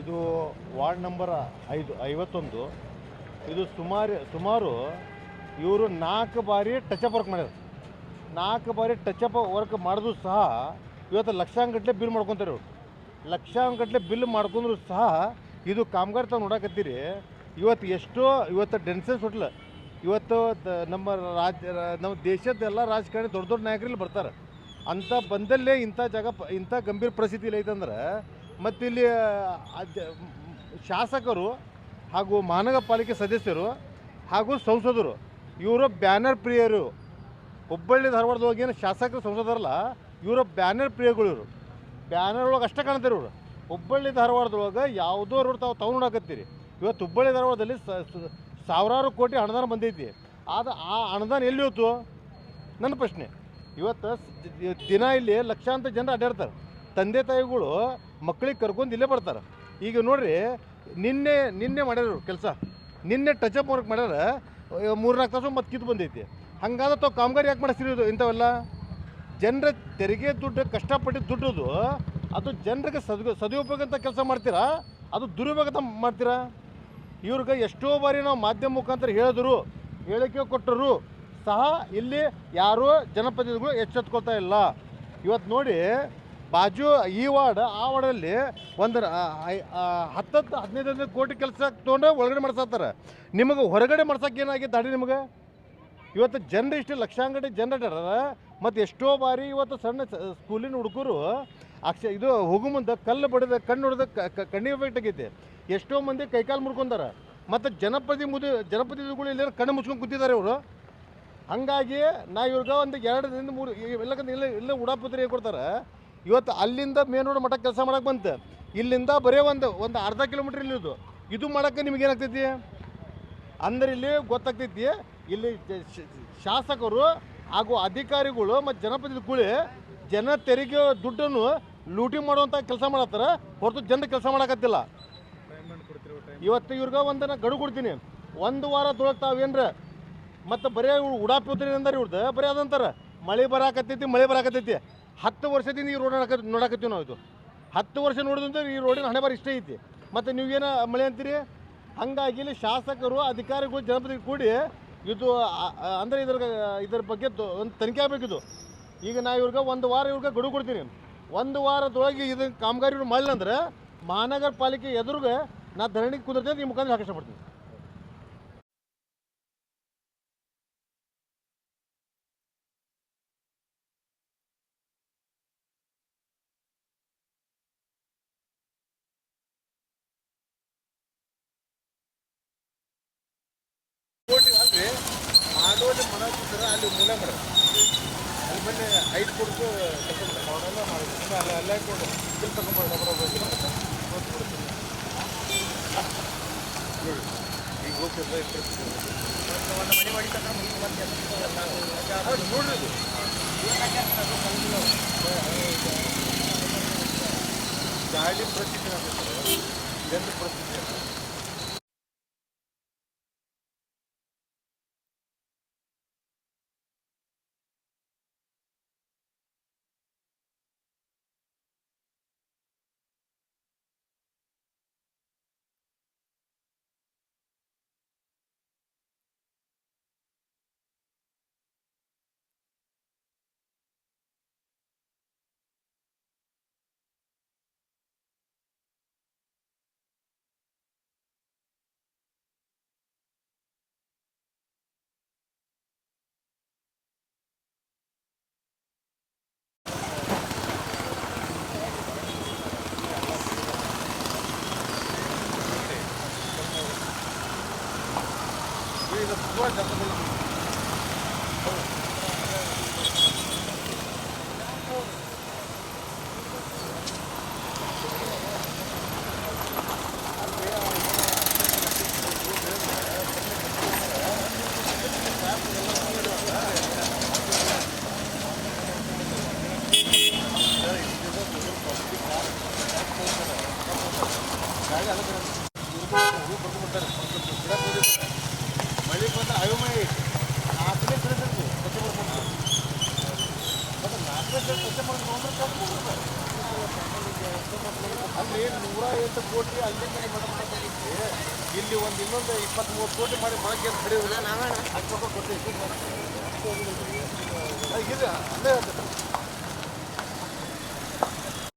ಇದು ward number ಐದು, ಐವತ್ತೊಂದು. ಇದು ಸುಮಾರು ಸುಮಾರು ಇವರು ನಾಲ್ಕು ಬಾರಿ ಟಚಪ್ ವರ್ಕ್ ಮಾಡ್ಯಾರ ನಾಲ್ಕು ಬಾರಿ ಟಚಪ್ ವರ್ಕ್ ಮಾಡಿದ್ರು ಸಹ ಇವತ್ತು ಲಕ್ಷಾಂಗಟ್ಲೆ ಬಿಲ್ ಮಾಡ್ಕೊತಾರೆ ಇವರು. ಲಕ್ಷಾಂಗಟ್ಲೆ ಬಿಲ್ ಮಾಡ್ಕೊಂಡ್ರು ಸಹ ಇದು ಕಾಮಗಾರಿ ತಾವು ನೋಡಕತ್ತೀರಿ. ಇವತ್ತು ಎಷ್ಟೋ, ಇವತ್ತು ಡೆನ್ಸನ್ಸ್ ಹೊಟ್ಲ ಇವತ್ತು ನಮ್ಮ ರಾಜ್ಯ ನಮ್ಮ ದೇಶದ ಎಲ್ಲ ರಾಜಕಾರಣಿ ದೊಡ್ಡ ದೊಡ್ಡ ನಾಯಕರಲ್ಲಿ ಬರ್ತಾರೆ. ಅಂಥ ಬಂದಲ್ಲೇ ಇಂಥ ಜಾಗ ಇಂಥ ಗಂಭೀರ ಪರಿಸ್ಥಿತಿ ಐತಂದ್ರೆ ಮತ್ತು ಇಲ್ಲಿ ಅದ್- ಶಾಸಕರು ಹಾಗೂ ಮಹಾನಗರ ಪಾಲಿಕೆ ಸದಸ್ಯರು ಹಾಗೂ ಸಂಸದರು, ಇವರು ಬ್ಯಾನರ್ ಪ್ರಿಯರು. ಹುಬ್ಬಳ್ಳಿ ಧಾರವಾಡದೊಳಗೆ ಏನು ಶಾಸಕರು, ಸಂಸದರಲ್ಲ, ಇವರು ಬ್ಯಾನರ್ ಪ್ರಿಯಗಳು ಇವರು. ಬ್ಯಾನರ್ ಒಳಗೆ ಅಷ್ಟೇ ಕಾಣ್ತಾರೆ ಇವರು. ಹುಬ್ಬಳ್ಳಿ ಧಾರವಾಡದೊಳಗೆ ಯಾವುದೋ ರೋಡ್ ತಾವು ತಾವು ನೋಡಕತ್ತೀರಿ ಇವತ್ತು ಹುಬ್ಬಳ್ಳಿ ಧಾರವಾಡದಲ್ಲಿ ಸಾವಿರಾರು ಕೋಟಿ ಅನುದಾನ ಬಂದೈತಿ. ಆದ, ಆ ಅನುದಾನ ಎಲ್ಲಿ ಹೋಯ್ತು? ನನ್ನ ಪ್ರಶ್ನೆ. ಇವತ್ತು ದಿನ ಇಲ್ಲಿ ಲಕ್ಷಾಂತರ ಜನ ಅಡ್ಡಾಡ್ತಾರೆ. ತಂದೆ ತಾಯಿಗಳು ಮಕ್ಕಳಿಗೆ ಕರ್ಕೊಂಡು ಇಲ್ಲೇ ಬರ್ತಾರೆ. ಈಗ ನೋಡ್ರಿ, ನಿನ್ನೆ ನಿನ್ನೆ ಮಾಡ್ಯಾರ ಕೆಲಸ. ನಿನ್ನೆ ಟಚ್ ಅಪ್ ವರ್ಕ್ ಮಾಡ್ಯಾರ ಮೂರ್ನಾಲ್ಕು ತಾಸು ಮತ್ತೆ ಕಿತ್ತು ಬಂದೈತಿ. ಹಂಗಾದ ತಾವು ಕಾಮಗಾರಿ ಯಾಕೆ ಮಾಡಿಸ್ತೀರಿ ಇದು ಇಂಥವೆಲ್ಲ? ಜನರ ತೆರಿಗೆ ದುಡ್ಡು, ಕಷ್ಟಪಟ್ಟು ದುಡ್ಡದು, ಅದು ಜನರಿಗೆ ಸದ್ ಸದುಪಯೋಗ ಅಂತ ಕೆಲಸ ಮಾಡ್ತೀರಾ? ಅದು ದುರುಪಯೋಗ ಅಂತ ಮಾಡ್ತೀರಾ? ಇವ್ರಿಗೆ ಎಷ್ಟೋ ಬಾರಿ ನಾವು ಮಾಧ್ಯಮ ಮುಖಾಂತರ ಹೇಳಿದ್ರು, ಹೇಳಿಕೆ ಕೊಟ್ಟರು ಸಹ ಇಲ್ಲಿ ಯಾರೂ ಜನಪ್ರತಿನಿಧಿಗಳು ಎಚ್ಚೆತ್ಕೊಳ್ತಾ ಇಲ್ಲ. ಇವತ್ತು ನೋಡಿ ಬಾಜು ಈ ವಾರ್ಡ್ ಆ ವಾರ್ಡಲ್ಲಿ ಒಂದು ಹತ್ತತ್ತು, ಹದಿನೈದು ಹದಿನೈದು ಕೋಟಿ ಕೆಲಸ ತೊಗೊಂಡ್ರೆ ಒಳಗಡೆ ಮಾಡ್ಸತ್ತಾರೆ. ನಿಮಗೆ ಹೊರಗಡೆ ಮಾಡ್ಸಕ್ಕೆ ಏನಾಗಿದೆ ಅಡಿ ನಿಮಗೆ? ಇವತ್ತು ಜನರು ಇಷ್ಟು ಲಕ್ಷಾಂಗಡಿ ಜನರೇಟರ್ ಮತ್ತು ಎಷ್ಟೋ ಬಾರಿ ಇವತ್ತು ಸಣ್ಣ ಸ್ಕೂಲಿನ ಹುಡುಗರು ಅಕ್ಷ, ಇದು ಹೋಗು ಮುಂದೆ ಕಲ್ಲು ಬಡಿದ, ಕಣ್ಣು ಹೊಡೆದ ಕಣ್ಣಿಗೆ ಎಫೆಕ್ಟ್ ಆಗೈತೆ ಎಷ್ಟೋ ಮಂದಿ ಕೈಕಾಲು ಮುರ್ಕೊಂಡಾರ. ಮತ್ತು ಜನಪ್ರತಿ ಮುದಿ, ಜನಪ್ರತಿನಿಧಿಗಳು ಇಲ್ಲಿ ಕಣ್ಣು ಮುಚ್ಕೊಂಡು ಕೂತಿದ್ದಾರೆ ಇವರು. ಹಾಗಾಗಿ ನಾ ಇವ್ರಿಗೆ ಒಂದು ಎರಡು ದಿನದ ಮೂರು ಇಲ್ಲ ಇಲ್ಲ ಉಡಾಪುತ್ರಿ ಕೊಡ್ತಾರೆ ಇವತ್ತು ಅಲ್ಲಿಂದ ಮೇನ್ ರೋಡ್ ಮಠಕ್ಕೆ ಕೆಲಸ ಮಾಡಕ್ಕೆ ಬಂತು. ಇಲ್ಲಿಂದ ಬರೀ ಒಂದು ಒಂದು ಅರ್ಧ ಕಿಲೋಮೀಟ್ರ್ ಇಲ್ಲಿದ್ದು ಇದು ಇದು ಮಾಡೋಕ್ಕೆ ನಿಮ್ಗೆ ಏನಾಗ್ತೈತಿ? ಅಂದ್ರೆ ಇಲ್ಲಿ ಗೊತ್ತಾಗ್ತೈತಿ, ಇಲ್ಲಿ ಶಾಸಕರು ಹಾಗೂ ಅಧಿಕಾರಿಗಳು ಮತ್ತು ಜನಪ್ರತಿನಿಧಿಗಳು ಜನ ತೆರಿಗೆ ದುಡ್ಡನ್ನು ಲೂಟಿ ಮಾಡುವಂಥ ಕೆಲಸ ಮಾಡತ್ತಾರ. ಹೊರತು ಜನರು ಕೆಲಸ ಮಾಡಕತ್ತಿಲ್ಲ. ಇವತ್ತು ಇವ್ರಿಗೆ ಒಂದು ನಾ ಗಡು ಕೊಡ್ತೀನಿ. ಒಂದು ವಾರ ತಾವೇನ್ರ ಮತ್ತು ಬರೀ ಇವ್ರು ಉಡಾಪಿ ಅಂದ್ರೆ ಇವ್ರದ್ದು ಬರೀ ಅದಂತಾರೆ. ಮಳೆ ಬರಾಕತ್ತೈತಿ ಮಳೆ ಬರಾಕತ್ತೈತಿ. ಹತ್ತು ವರ್ಷದಿಂದ ಈ ರೋಡ್ ನೋಡಕ ನೋಡಕತ್ತೀವಿ ನಾವು ಇದು. ಹತ್ತು ವರ್ಷ ನೋಡಿದಂದ್ರೆ ಈ ರೋಡಿನ ಹಣೆ ಬಾರಿ ಇಷ್ಟ ಐತಿ. ಮತ್ತು ನೀವೇನು ಮಳೆ ಅಂತೀರಿ? ಹಂಗಾಗಿ ಇಲ್ಲಿ ಶಾಸಕರು, ಅಧಿಕಾರಿಗಳು ಜನಪ್ರತಿನಿಧಿ ಕೂಡಿ ಇದು ಅಂದ್ರೆ ಇದ್ರ ಇದ್ರ ಬಗ್ಗೆ ಒಂದು ತನಿಖೆ ಆಗಬೇಕಿದು ಈಗ ನಾ ಇವ್ರಿಗೆ ಒಂದು ವಾರ ಇವ್ರಿಗೆ ಗಡು ಕೊಡ್ತೀನಿ. ಒಂದು ವಾರದೊಳಗೆ ಇದು ಕಾಮಗಾರಿ ಮಾಡಿಲ್ಲ ಅಂದ್ರೆ ಮಹಾನಗರ ಪಾಲಿಕೆ ಎದುರುಗೆ ನಾ ಧರಣಿ ಕುದುರ್ತೀನಿ ಈ ಮುಖಾಂತರ ಹಾಕಿ ಇಷ್ಟಪಡ್ತೀನಿ ಕೋಟಿ ಅಲ್ರಿ ಮಾಡೋದು ಮಾಡೋದ್ರ ಅಲ್ಲಿ ಮೂಲ ಮಾಡೋದು ಅಲ್ಲಿ ಬಂದು ಕೆಲಸ ಮಾಡೋದು ಅವರೆಲ್ಲ ಮಾಡಿದ್ರು ಅಲ್ಲ ಅಲ್ಲೇ ಕೊಡು ಬಿಲ್ ತಗೊಂಡ್ಬಾರ್ದು ನೋಡಿ ಈಗ ಹೋಗ್ತಿದ್ರೆ ಮನೆ ಮಾಡಿ ಮುಂದೆ ಬಂದು ಮತ್ತೆ ನೋಡ್ರಿ ಇದು ಗಾಳಿ ಏನಾಗುತ್ತೆ ಜನರ ಪರಿಸ್ಥಿತಿ ಗಾಡಿ ಅಲ್ಲ ಬರ್ಕೊಂಡ್ಬಿಡ್ತಾರೆ ಮಳೆ ಬಂದ ಅಲ್ಲಿ ನೂರ ಎಂಟು ಕೋಟಿ ಅಲ್ಲಿ ಇಲ್ಲಿ ಒಂದು ಇನ್ನೊಂದು ಇಪ್ಪತ್ತ್ ಮೂವತ್ತು ಕೋಟಿ ಮಾಡಿ ಮೊಳಕೆ ಅಂತ ನಾವೇ ಹತ್ತು ರೂಪಾಯಿ ಕೊಟ್ಟಿದ್ದು. ಇದು ಅಲ್ಲೇ ಹೇಳ್ತಾರೆ